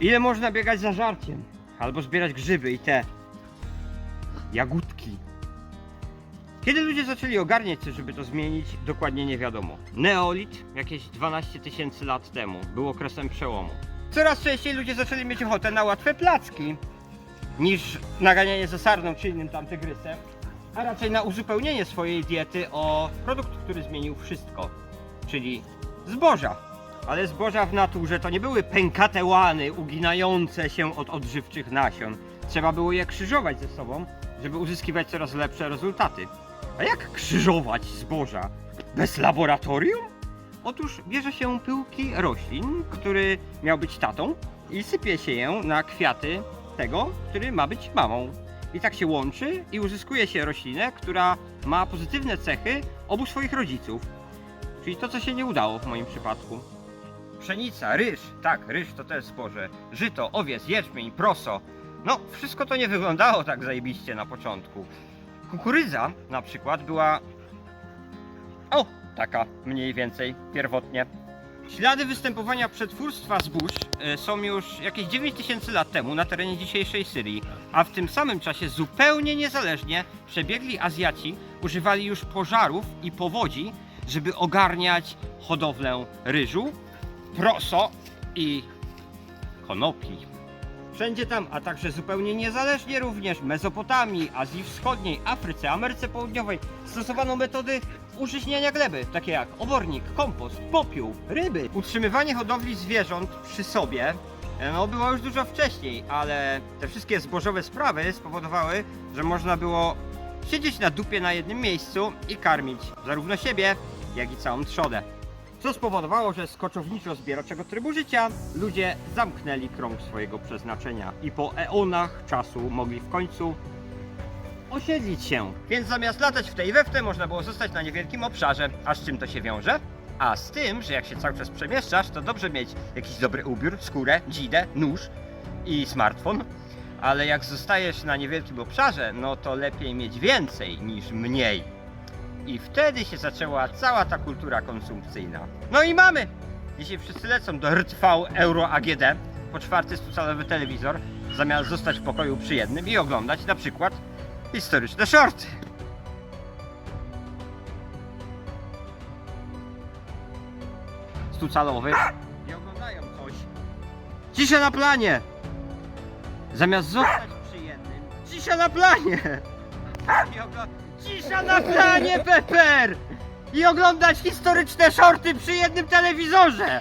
Ile można biegać za żarciem? Albo zbierać grzyby i te jagódki. Kiedy ludzie zaczęli ogarniać coś, żeby to zmienić, dokładnie nie wiadomo. Neolit, jakieś 12 tysięcy lat temu, był okresem przełomu. Coraz częściej ludzie zaczęli mieć ochotę na łatwe placki, niż naganianie za sarną czy innym tam tygrysem, a raczej na uzupełnienie swojej diety o produkt, który zmienił wszystko, czyli zboża. Ale zboża w naturze to nie były pękate łany uginające się od odżywczych nasion. Trzeba było je krzyżować ze sobą, żeby uzyskiwać coraz lepsze rezultaty. A jak krzyżować zboża? Bez laboratorium? Otóż bierze się pyłki roślin, który miał być tatą i sypie się je na kwiaty tego, który ma być mamą. I tak się łączy i uzyskuje się roślinę, która ma pozytywne cechy obu swoich rodziców. Czyli to, co się nie udało w moim przypadku. Pszenica, ryż, tak, ryż to też zboże. Żyto, owiec, jęczmień, proso. No, wszystko to nie wyglądało tak zajebiście na początku. Kukurydza na przykład była. O, taka mniej więcej pierwotnie. Ślady występowania przetwórstwa zbóż e, są już jakieś 9000 lat temu na terenie dzisiejszej Syrii, a w tym samym czasie zupełnie niezależnie przebiegli Azjaci używali już pożarów i powodzi, żeby ogarniać hodowlę ryżu, proso i konopi. Wszędzie tam, a także zupełnie niezależnie również w Mezopotamii, Azji Wschodniej, Afryce, Ameryce Południowej stosowano metody użyźniania gleby, takie jak obornik, kompost, popiół, ryby. Utrzymywanie hodowli zwierząt przy sobie no, było już dużo wcześniej, ale te wszystkie zbożowe sprawy spowodowały, że można było siedzieć na dupie na jednym miejscu i karmić zarówno siebie, jak i całą trzodę. Co spowodowało, że z koczowniczo-zbieraczego trybu życia ludzie zamknęli krąg swojego przeznaczenia i po eonach czasu mogli w końcu osiedlić się. Więc zamiast latać w tej we w te, można było zostać na niewielkim obszarze. A z czym to się wiąże? A z tym, że jak się cały czas przemieszczasz, to dobrze mieć jakiś dobry ubiór, skórę, dzidę, nóż i smartfon. Ale jak zostajesz na niewielkim obszarze, no to lepiej mieć więcej niż mniej. I wtedy się zaczęła cała ta kultura konsumpcyjna. No i mamy! Dzisiaj wszyscy lecą do RTV Euro AGD po czwarty stucalowy telewizor, zamiast zostać w pokoju przy jednym i oglądać na przykład historyczne shorty. Stucalowy. I oglądają coś. Cisza na planie! Zamiast zostać przy jednym, cisza na planie! Cisza na planie, Pepper! I oglądać historyczne shorty przy jednym telewizorze!